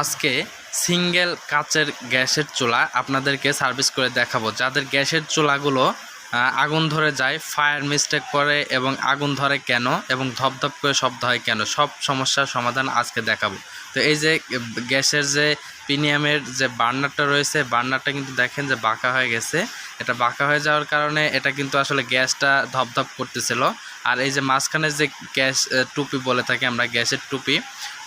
আজকে সিঙ্গেল কাচের গ্যাসের চুলা আপনাদেরকে সার্ভিস করে দেখাবো। যাদের গ্যাসের চুলাগুলো আগুন ধরে যায়, ফায়ার মিস্টেক করে এবং আগুন ধরে কেন এবং ধপধপ করে শব্দ হয় কেন, সব সমস্যার সমাধান আজকে দেখাবো। তো এই যে, গ্যাসের যে প্রিমিয়ামের যে বার্নারটা রয়েছে, বার্নারটা কিন্তু দেখেন যে বাঁকা হয়ে গেছে। এটা বাঁকা হয়ে যাওয়ার কারণে এটা কিন্তু আসলে গ্যাসটা ধপধপ করতেছিল। আর এই যে মাঝখানে যে গ্যাস টুপি বলে থাকি আমরা, গ্যাসের টুপি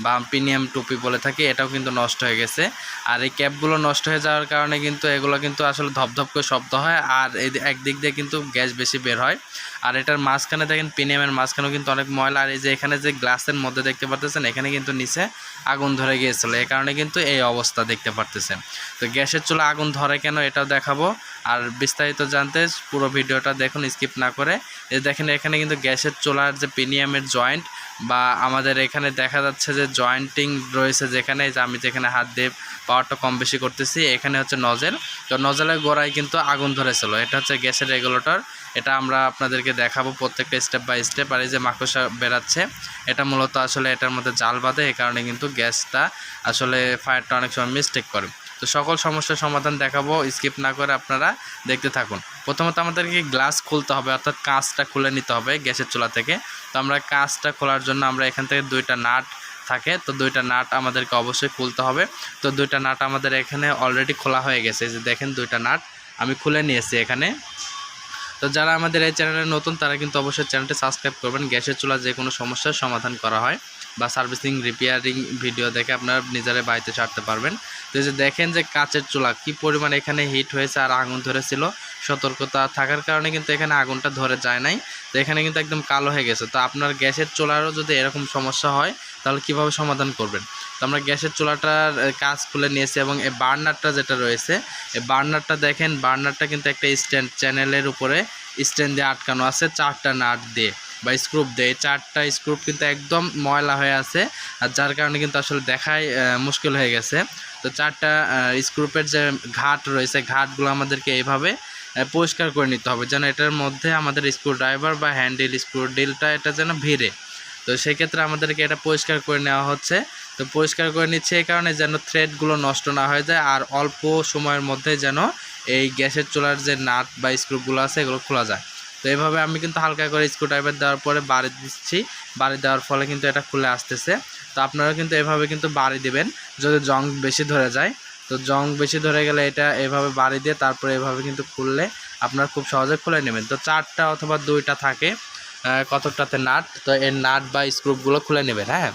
বা প্রিমিয়াম টুপি বলে থাকি, এটাও কিন্তু নষ্ট হয়ে গেছে। আর এই ক্যাপগুলো নষ্ট হয়ে যাওয়ার কারণে কিন্তু এগুলো কিন্তু আসলে ধপধপ করে শব্দ হয় আর এই একদিক দিয়ে কিন্তু গ্যাস বেশি বের হয়। আর এটার মাঝখানে দেখেন, প্রিমিয়ামের মাঝখানেও কিন্তু অনেক ময়লা আর এই যে এখানে যে গ্লাসের মধ্যে দেখতে পারতেছেন, এখানে কিন্তু নিচে আগুন ধরে গিয়েছিল। এ কারণে কিন্তু এই অবস্থা দেখতে পারতেছেন। তো গ্যাসের চুলা আগুন ধরে কেন এটাও দেখাবো। আর বিস্তারিত জানতে পুরো ভিডিওটা দেখুন, স্কিপ না করে। দেখেন, এখানে কিন্তু গ্যাসের চুলার যে প্রিমিয়ামের জয়েন্ট বা আমাদের এখানে দেখা যাচ্ছে যে জয়েন্টিং রয়েছে যেখানে যে আমি যেখানে হাত দিয়ে পাওয়ারটা কম বেশি করতেছি, এখানে হচ্ছে নজেল তো নজেলের গোড়ায় কিন্তু আগুন ধরেছিল। এটা হচ্ছে গ্যাসের রেগুলেটর এটা আমরা আপনাদেরকে দেখাবো প্রত্যেকটা স্টেপ বাই স্টেপ আর এই যে মাকড়সা বেরাচ্ছে এটা মূলত আসলে এটার মধ্যে জাল বাঁধে, এই কারণে কিন্তু গ্যাসটা আসলে ফায়ারটা অনেক সময় মিস্টেক করে। তো সকল সমস্যার সমাধান দেখাবো স্কিপ না করে আপনারা দেখতে থাকুন। প্রথমত আমাদেরকে গ্লাস খুলতে হবে, অর্থাৎ কাঁচটা খুলে নিতে হবে গ্যাসের চুলা থেকে। তো আমরা কাঁচটা খোলার জন্য আমরা এখান থেকে দুইটা নাট থাকে, তো দুইটা নাট আমাদেরকে অবশ্যই খুলতে হবে। তো দুইটা নাট আমাদের এখানে অলরেডি খোলা হয়ে গেছে যে দেখেন দুইটা নাট আমি খুলে নিয়েছি এখানে। তো যারা আমাদের এই চ্যানেলে নতুন, তারা কিন্তু অবশ্যই চ্যানেলটি সাবস্ক্রাইব করবেন। গ্যাসের চুলা যে কোনো সমস্যার সমাধান করা হয় বা সার্ভিসিং, রিপেয়ারিং ভিডিও দেখে আপনারা নিজেরাই বাড়িতে ছাড়তে পারবেন। তো যে দেখেন যে কাচের চুলা, কি পরিমাণ এখানে হিট হয়েছে আর আগুন ধরেছিল, সতর্কতা থাকার কারণে কিন্তু এখানে আগুনটা ধরে যায় নাই। তো এখানে কিন্তু একদম কালো হয়ে গেছে। তো আপনার গ্যাসের চুলারও যদি এরকম সমস্যা হয়, তাহলে কীভাবে সমাধান করবেন? তো আমরা গ্যাসের চুলাটার কাজ খুলে নিয়েছি এবং এই বার্নারটা যেটা রয়েছে এই বার্নারটা দেখেন, বার্নারটা কিন্তু একটা স্ট্যান্ড, চ্যানেলের উপরে স্ট্যান্ড দিয়ে আটকানো আছে, চারটা নাট দিয়ে বা স্ক্রুপ দিয়ে। চারটা স্ক্রুপ কিন্তু একদম ময়লা হয়ে আছে আর যার কারণে কিন্তু আসলে দেখাই মুশকিল হয়ে গেছে। তো চারটা স্ক্রুপের যে ঘাট রয়েছে, ঘাটগুলো আমাদেরকে এইভাবে পরিষ্কার করে নিতে হবে যেন এটার মধ্যে আমাদের স্ক্রু ড্রাইভার বা হ্যান্ডেল স্ক্রু ডিলটা এটা যেন ভিড়ে। তো সেক্ষেত্রে আমাদেরকে এটা পরিষ্কার করে নেওয়া হচ্ছে। তো পরিষ্কার করে নিচ্ছে এই কারণে যেন থ্রেডগুলো নষ্ট না হয়ে যায় আর অল্প সময়ের মধ্যে যেন এই গ্যাসের চুলার যে নাট বা স্ক্রুপগুলো আছে এগুলো খোলা যায়। তো এইভাবে আমি কিন্তু হালকা করে স্ক্রু ড্রাইভার দেওয়ার পরে বাড়ি দিচ্ছি। বাড়ি দেওয়ার ফলে কিন্তু এটা খুলে আসতেছে। তো আপনারা কিন্তু এভাবে কিন্তু বাড়ি দেবেন যদি জং বেশি ধরে যায়। তো জং বেশি ধরে গেলে এটা এভাবে বাড়ি দিয়ে তারপরে এভাবে কিন্তু খুললে আপনারা খুব সহজে খুলে নেবেন। তো চারটা অথবা দুইটা থাকে কতকটাতে নাট, তো এর নাট বা স্ক্রুপগুলো খুলে নেবেন হ্যাঁ?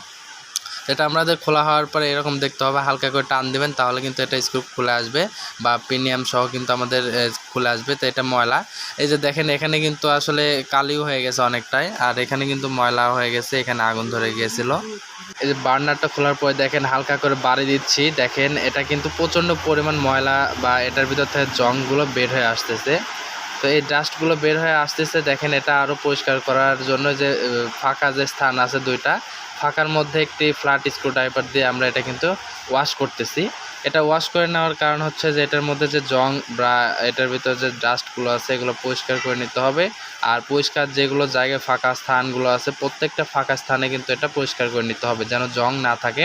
এটা আমাদের খোলা হওয়ার পরে এরকম দেখতে হবে, হালকা করে টান দিবেন, তাহলে কিন্তু এটা স্ক্রুপ খুলে আসবে বা প্রিমিয়াম সহ কিন্তু আমাদের খুলে আসবে। তো এটা ময়লা। এই যে দেখেন, এখানে কিন্তু আসলে কালিও হয়ে গেছে অনেকটাই, আর এখানে কিন্তু ময়লা হয়ে গেছে, এখানে আগুন ধরে গিয়েছিল। এই যে বার্নারটা খোলার পরে দেখেন, হালকা করে বাড়ি দিচ্ছি। দেখেন, এটা কিন্তু প্রচণ্ড পরিমাণ ময়লা বা এটার ভিতর থেকে জংগুলো বের হয়ে আসতেছে। তো এই ডাস্টগুলো বের হয়ে আসতেছে, দেখেন এটা আরও পরিষ্কার করার জন্য যে ফাঁকা যে স্থান আছে দুইটা ফাঁকার মধ্যে একটি ফ্ল্যাট স্ক্রু ড্রাইভার দিয়ে আমরা এটা কিন্তু ওয়াশ করতেছি। এটা ওয়াশ করে নেওয়ার কারণ হচ্ছে যে এটার মধ্যে যে জং বা এটার ভিতরে যে ডাস্টগুলো আছে, এগুলো পরিষ্কার করে নিতে হবে। আর পরিষ্কার যেগুলো জায়গায় ফাঁকা স্থানগুলো আছে, প্রত্যেকটা ফাঁকা স্থানে কিন্তু এটা পরিষ্কার করে নিতে হবে, যেন জং না থাকে।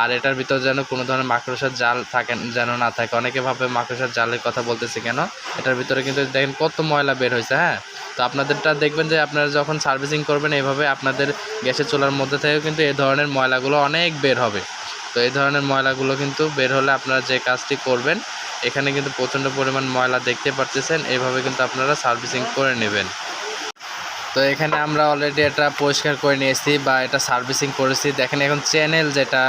আর এটার ভিতর যেন কোনো ধরনের মাকড়সার জাল থাকে, যেন না থাকে। অনেকে ভাবে মাকড়সার জালের কথা বলতেছে কেন? এটার ভিতরে কিন্তু দেখেন কত ময়লা বের হয়েছে হ্যাঁ? তো আপনাদেরটা দেখবেন যে আপনারা যখন সার্ভিসিং করবেন এইভাবে আপনাদের গ্যাসের চুলার মধ্যে থেকেও কিন্তু এই ধরনের ময়লাগুলো অনেক বের হবে। তো এই ধরনের ময়লাগুলো কিন্তু বের হলে আপনারা যে কাজটি করবেন, এখানে কিন্তু প্রচণ্ড পরিমাণ ময়লা দেখতে পারতেছেন, এইভাবে কিন্তু আপনারা সার্ভিসিং করে নেবেন। তো এখানে আমরা অলরেডি এটা পরিষ্কার করে নিয়েছি বা এটা সার্ভিসিং করেছি। দেখেন এখন চ্যানেল যেটা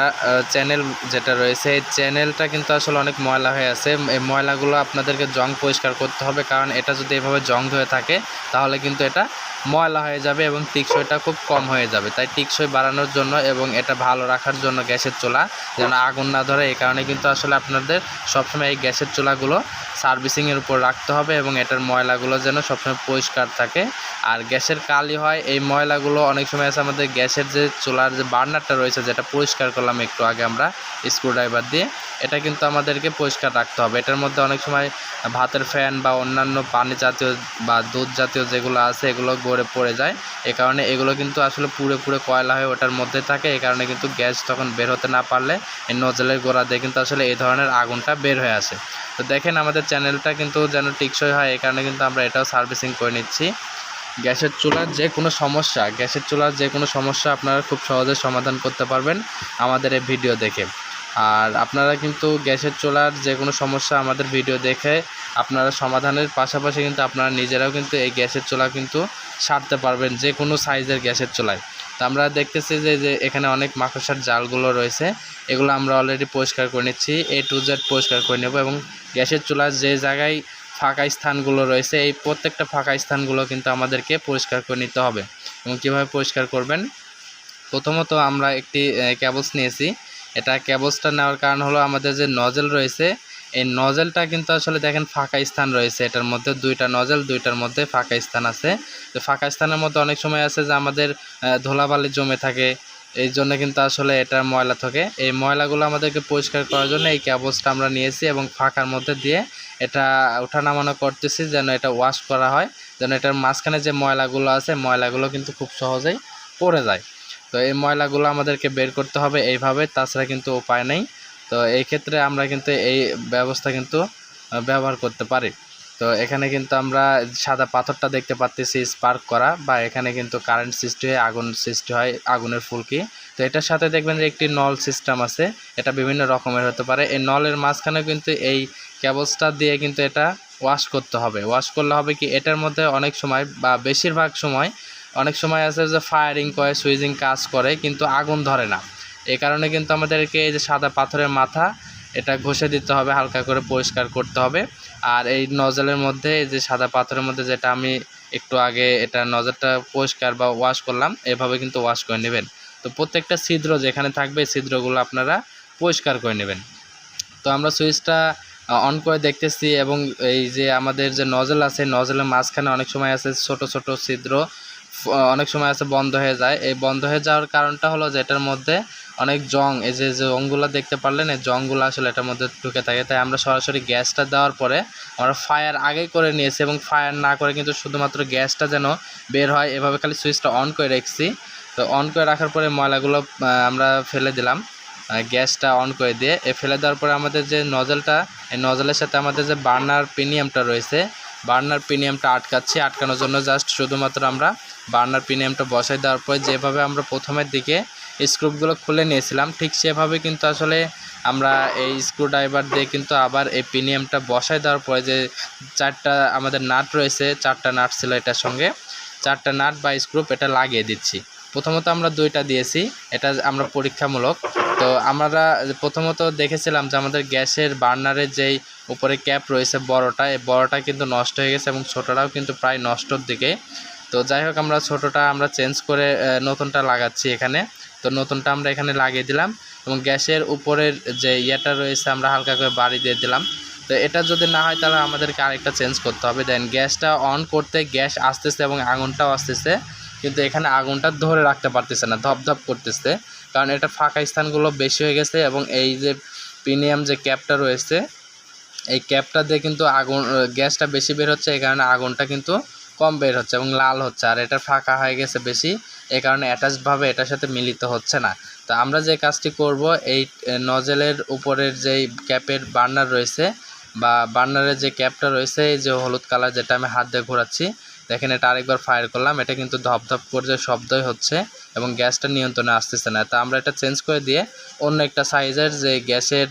চ্যানেল যেটা রয়েছে, এই চ্যানেলটা কিন্তু আসলে অনেক ময়লা হয়ে আছে। এই ময়লাগুলো আপনাদেরকে জং পরিষ্কার করতে হবে, কারণ এটা যদি এভাবে জং ধরে থাকে, তাহলে কিন্তু এটা ময়লা হয়ে যাবে এবং টিকসইটা খুব কম হয়ে যাবে। তাই টিকসই বাড়ানোর জন্য এবং এটা ভালো রাখার জন্য গ্যাসের চুলা, যেন আগুন না ধরে। এই কারণে কিন্তু আসলে আপনাদের সবসময় এই গ্যাসের চুলাগুলো সার্ভিসিংয়ের উপর রাখতে হবে এবং এটার ময়লাগুলো যেন সবসময় পরিষ্কার থাকে। আর গ্যাসের কালি হয়, এই ময়লাগুলো অনেক সময় আছে আমাদের গ্যাসের যে চুলার যে বার্নারটা রয়েছে, যেটা পরিষ্কার করলাম একটু আগে আমরা স্ক্রুড্রাইভার দিয়ে, এটা কিন্তু আমাদেরকে পরিষ্কার রাখতে হবে। এটার মধ্যে অনেক সময় ভাতের ফ্যান বা অন্যান্য পানি জাতীয় বা দুধ জাতীয় যেগুলো আছে, এগুলো গড়ে পড়ে যায়। এ কারণে এগুলো কিন্তু আসলে পুরো পুরো কয়লা হয়ে ওটার মধ্যে থাকে। এই কারণে কিন্তু গ্যাস তখন বের হতে না পারলে এই নজলের গোড়া দিয়ে কিন্তু আসলে এই ধরনের আগুনটা বের হয়ে আসে। তো দেখেন আমাদের চ্যানেলটা কিন্তু যেন টিকসই হয় এই কারণে কিন্তু আমরা এটাও সার্ভিসিং করে নিচ্ছি। গ্যাসের চুলার যে কোনো সমস্যা, গ্যাসের চুলার যে কোনো সমস্যা আপনারা খুব সহজে সমাধান করতে পারবেন আমাদের এই ভিডিও দেখে। আর আপনারা কিন্তু গ্যাসের চুলার যে কোনো সমস্যা আমাদের ভিডিও দেখে আপনারা সমাধানের পাশাপাশি কিন্তু আপনারা নিজেরাও কিন্তু এই গ্যাসের চুলা কিন্তু সারতে পারবেন যে কোনো সাইজের গ্যাসের চুলায়। তো আমরা দেখতেছি যে যে এখানে অনেক মাকড়সার জালগুলো রয়েছে, এগুলো আমরা অলরেডি পরিষ্কার করে নিচ্ছি এ টু জেড পরিষ্কার করে নেব এবং গ্যাসের চুলার যে জায়গায় ফাঁকা স্থানগুলো রয়েছে, এই প্রত্যেকটা ফাঁকা স্থানগুলো কিন্তু আমাদেরকে পরিষ্কার করে নিতে হবে। এবং কীভাবে পরিষ্কার করবেন? প্রথমত আমরা একটি ক্যাবলস নিয়েছি। এটা ক্যাবলসটা নেওয়ার কারণ হলো আমাদের যে নজেল রয়েছে এই নজেলটা কিন্তু আসলে দেখেন ফাঁকা স্থান রয়েছে। এটার মধ্যে দুইটা নজেল দুইটার মধ্যে ফাঁকা স্থান আছে। তো ফাঁকা স্থানের মধ্যে অনেক সময় আছে যে আমাদের ধুলাবালি জমে থাকে। এই জন্য কিন্তু আসলে এটা ময়লা থাকে। এই ময়লাগুলো আমাদেরকে পরিষ্কার করার জন্য এই ক্যাবলসটা আমরা নিয়েছি এবং ফাঁকার মধ্যে দিয়ে এটা ওঠানামানো করতেছি যেন এটা ওয়াশ করা হয়, যেন এটার মাঝখানে যে ময়লাগুলো আছে, ময়লাগুলো কিন্তু খুব সহজেই পড়ে যায়। তো এই ময়লাগুলো আমাদেরকে বের করতে হবে এইভাবে, তাছাড়া কিন্তু উপায় নেই। তো এই ক্ষেত্রে আমরা কিন্তু এই ব্যবস্থা কিন্তু ব্যবহার করতে পারি। তো এখানে কিন্তু আমরা সাদা পাথরটা দেখতে পাচ্ছি স্পার্ক করা বা এখানে কিন্তু কারেন্ট সৃষ্টি হয়ে, আগুন সৃষ্টি হয়, আগুনের ফুলকি। তো এটার সাথে দেখবেন যে একটি নল সিস্টেম আছে, এটা বিভিন্ন রকমের হতে পারে। এই নলের মাঝখানে কিন্তু এই ক্যাবলসটা দিয়ে কিন্তু এটা ওয়াশ করতে হবে। ওয়াশ করলে হবে কি, এটার মধ্যে অনেক সময় বা বেশিরভাগ সময়, অনেক সময় আছে যে ফায়ারিং করে সুইজিং কাজ করে, কিন্তু আগুন ধরে না। এই কারণে কিন্তু আমাদেরকে এই যে সাদা পাথরের মাথা, এটা ঘষে দিতে হবে, হালকা করে পরিষ্কার করতে হবে। আর এই নজলের মধ্যে, এই যে সাদা পাথরের মধ্যে যেটা আমি একটু আগে এটা নজরটা পরিষ্কার বা ওয়াশ করলাম, এভাবে কিন্তু ওয়াশ করে নেবেন। তো প্রত্যেকটা ছিদ্র যেখানে থাকবে ছিদ্রগুলো আপনারা পরিষ্কার করে নেবেন। তো আমরা সুইচটা অন করে দেখতেছি এবং এই যে আমাদের যে নজল আছে নজলের মাঝখানে অনেক সময় আছে ছোট ছোট ছিদ্র অনেক সময় আছে বন্ধ হয়ে যায়। এই বন্ধ হয়ে যাওয়ার কারণটা হলো যে এটার মধ্যে অনেক জং, এই যে যে জংগুলো দেখতে পারলেন, এই জংগুলো আসলে এটার মধ্যে ঢুকে থাকে। তাই আমরা সরাসরি গ্যাসটা দেওয়ার পরে আমরা ফায়ার আগেই করে নিয়েছি এবং ফায়ার না করে কিন্তু শুধুমাত্র গ্যাসটা যেন বের হয়, এভাবে খালি সুইচটা অন করে রেখেছি। তো অন করে রাখার পরে ময়লাগুলো আমরা ফেলে দিলাম। গ্যাসটা অন করে দিয়ে, এ ফেলে দেওয়ার পরে আমাদের যে নজলটা এই নজলের সাথে আমাদের যে বার্নার প্রিমিয়ামটা রয়েছে বার্নার প্রিমিয়ামটা আটকাচ্ছি। আটকানোর জন্য জাস্ট শুধুমাত্র আমরা বার্নার প্রিমিয়ামটা বসাই দেওয়ার পরে যেভাবে আমরা প্রথমের দিকে স্ক্রুপগুলো খুলে নিয়েছিলাম। ঠিক সেভাবে কিন্তু আসলে আমরা এই স্ক্রু ড্রাইভার দিয়ে কিন্তু আবার এই প্রিমিয়ামটা বসাই দেওয়ার পরে যে চারটা আমাদের নাট রয়েছে, চারটা নাট ছিল এটার সঙ্গে, চারটা নাট বা স্ক্রুপ এটা লাগিয়ে দিচ্ছি। প্রথমত আমরা দুইটা দিয়েছি, এটা আমরা পরীক্ষামূলক। তো আমরা প্রথমত দেখেছিলাম যে আমাদের গ্যাসের বার্নারের যেই উপরে ক্যাপ রয়েছে বড়টা, এই বড়টা কিন্তু নষ্ট হয়ে গেছে এবং ছোটোটাও কিন্তু প্রায় নষ্টর দিকে। তো যাই হোক, আমরা ছোটোটা আমরা চেঞ্জ করে নতুনটা লাগাচ্ছি এখানে। তো নতুনটা আমরা এখানে লাগিয়ে দিলাম এবং গ্যাসের উপরের যে ইয়েটা রয়েছে আমরা হালকা করে বাড়ি দিয়ে দিলাম। তো এটা যদি না হয় তাহলে আমাদেরকে আরেকটা চেঞ্জ করতে হবে। দেন গ্যাসটা অন করতে গ্যাস আসতেছে এবং আগুনটাও আসতেছে। কিন্তু এখানে আগুনটা ধরে রাখতে পারতেছে না ধপধপ করতেছে। কারণ এটা ফাঁকা স্থানগুলো বেশি হয়ে গেছে এবং এই যে প্রিমিয়াম যে ক্যাপটা রয়েছে, এই ক্যাপটা দিয়ে কিন্তু আগুন, গ্যাসটা বেশি বের হচ্ছে। এই কারণে আগুনটা কিন্তু কম বের হচ্ছে এবং লাল হচ্ছে। আর এটা ফাঁকা হয়ে গেছে বেশি। এই কারণে অ্যাটাচভাবে এটার সাথে মিলিত হচ্ছে না। তো আমরা যে কাজটি করব, এই নজেলের উপরের যেই ক্যাপের বার্নার রয়েছে বা বার্নারের যে ক্যাপটা রয়েছে, এই যে হলুদ কালার যেটা আমি হাত দিয়ে ঘোরাচ্ছি, দেখেন এটা আরেকবার ফায়ার করলাম, এটা কিন্তু ধপধপ করে যে শব্দই হচ্ছে এবং গ্যাসটা নিয়ন্ত্রণে আসতেছে না। তা আমরা এটা চেঞ্জ করে দিয়ে অন্য একটা সাইজের যে গ্যাসের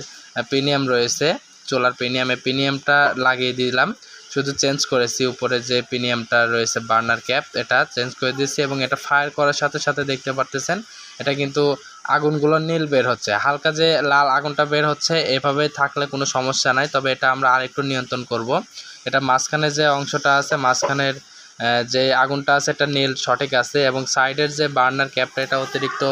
প্রিমিয়াম রয়েছে, চোলার প্রিমিয়ামে প্রিমিয়ামটা লাগিয়ে দিলাম। শুধু চেঞ্জ করেছি, উপরে যে প্রিমিয়ামটা রয়েছে, বার্নার ক্যাপ, এটা চেঞ্জ করে দিয়েছি এবং এটা ফায়ার করার সাথে সাথে দেখতে পারতেছেন, এটা কিন্তু আগুনগুলো নীল বের হচ্ছে। হালকা যে লাল আগুনটা বের হচ্ছে, এভাবে থাকলে কোনো সমস্যা নাই, তবে এটা আমরা আরেকটু নিয়ন্ত্রণ করব। এটা মাঝখানে যে অংশটা আছে, মাঝখানের যে আগুনটা আছে, এটা নীল, সঠিক আছে এবং সাইডের যে বার্নার ক্যাপটা, এটা অতিরিক্ত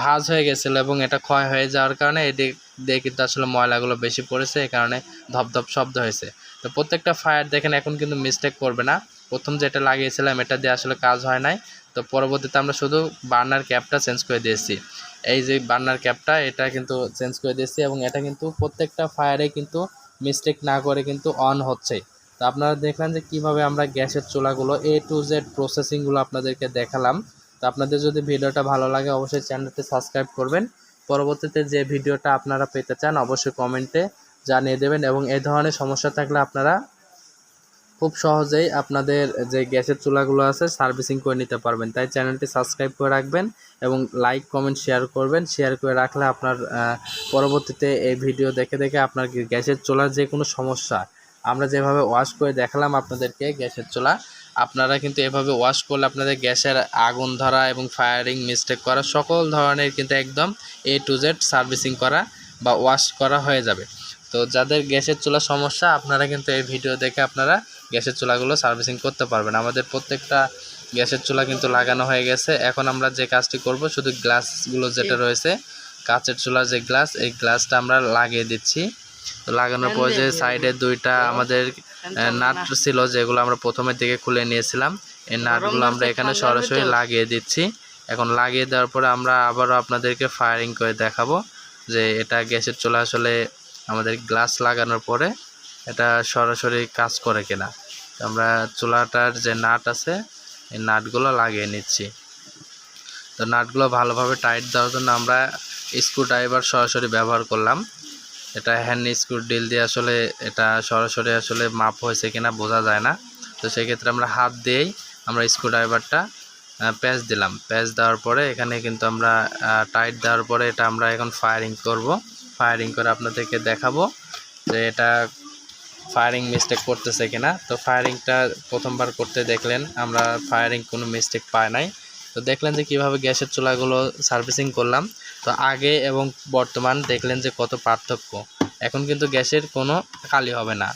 ভাজ হয়ে গেছিল এবং এটা ক্ষয় হয়ে যাওয়ার কারণে এদিক দিয়ে কিন্তু আসলে ময়লাগুলো বেশি পড়েছে এই কারণে ধপধপ শব্দ হয়েছে। তো প্রত্যেকটা ফায়ার দেখেন, এখন কিন্তু মিস্টেক করবে না। প্রথম যেটা লাগিয়েছিলাম, এটা দিয়ে আসলে কাজ হয় নাই। তো পরবর্তীতে আমরা শুধু বার্নার ক্যাপটা চেঞ্জ করে দিয়েছি। এই যে বার্নার ক্যাপটা এটা কিন্তু চেঞ্জ করে দিয়েছি এবং এটা কিন্তু প্রত্যেকটা ফায়ারে কিন্তু মিস্টেক না করে কিন্তু অন হচ্ছে। তো আপনারা দেখলেন যে কীভাবে আমরা গ্যাসের চুলাগুলো এ টু জেড প্রসেসিংগুলো আপনাদেরকে দেখালাম। তো আপনাদের যদি ভিডিওটা ভালো লাগে, অবশ্যই চ্যানেলটি সাবস্ক্রাইব করবেন। পরবর্তীতে যে ভিডিওটা আপনারা পেতে চান, অবশ্যই কমেন্টে জানিয়ে দেবেন এবং এই ধরনের সমস্যা থাকলে আপনারা খুব সহজেই আপনাদের যে গ্যাসের চুলাগুলো আছে, সার্ভিসিং করে নিতে পারবেন। তাই চ্যানেলটি সাবস্ক্রাইব করে রাখবেন এবং লাইক, কমেন্ট, শেয়ার করবেন। শেয়ার করে রাখলে আপনার পরবর্তীতে এই ভিডিও দেখে দেখে আপনার গ্যাসের চুলার যে কোনো সমস্যা, আমরা যেভাবে ওয়াশ করে দেখালাম আপনাদেরকে গ্যাসের চুলা, আপনারা কিন্তু এভাবে ওয়াশ করলে আপনাদের গ্যাসের আগুন ধরা এবং ফায়ারিং মিস্টেক করা সকল ধরনের কিন্তু একদম এ টু জেড সার্ভিসিং করা বা ওয়াশ করা হয়ে যাবে। তো যাদের গ্যাসের চুলা সমস্যা আপনারা কিন্তু এই ভিডিও দেখে আপনারা গ্যাসের চুলাগুলো সার্ভিসিং করতে পারবেন। আমাদের প্রত্যেকটা গ্যাসের চুলা কিন্তু লাগানো হয়ে গেছে। এখন আমরা যে কাজটি করব শুধু গ্লাসগুলো যেটা রয়েছে কাঁচের চুলার যে গ্লাস এই গ্লাসটা আমরা লাগিয়ে দিচ্ছি। তো লাগানোর পর যে সাইডে দুইটা আমাদের নাট ছিল যেগুলো আমরা প্রথমের দিকে খুলে নিয়েছিলাম। এই নাটগুলো আমরা এখানে সরাসরি লাগিয়ে দিচ্ছি। এখন লাগিয়ে দেওয়ার পরে আমরা আবারও আপনাদেরকে ফায়ারিং করে দেখাবো যে এটা গ্যাসের চুলা আসলে আমাদের গ্লাস লাগানোর পরে এটা সরাসরি কাজ করে কিনা। তো আমরা চুলাটার যে নাট আছে, এই নাটগুলো লাগিয়ে নিচ্ছি। তো নাটগুলো ভালোভাবে টাইট দেওয়ার জন্য আমরা স্ক্রু ড্রাইভার সরাসরি ব্যবহার করলাম। এটা হ্যান্ড স্ক্রু ডিল দিয়ে আসলে এটা সরাসরি আসলে মাপ হয়েছে কিনা বোঝা যায় না। তো সেক্ষেত্রে আমরা হাত দিয়েই আমরা স্ক্রু ড্রাইভারটা প্যাচ দিলাম। প্যাচ দেওয়ার পরে এখানে কিন্তু আমরা টাইট দেওয়ার পরে এটা আমরা এখন ফায়ারিং করব। ফায়ারিং করে আপনাদেরকে দেখাবো যে এটা ফায়ারিং মিস্টেক করতেছে কিনা। তো ফায়ারিংটা প্রথমবার করতে দেখলেন, আমরা ফায়ারিং কোনো মিস্টেক পাই নাই। তো দেখলেন যে কীভাবে গ্যাসের চুলাগুলো সার্ভিসিং করলাম। তো আগে এবং বর্তমান দেখলেন যে কত পার্থক্য। এখন কিন্তু গ্যাসের কোনো কালি হবে না।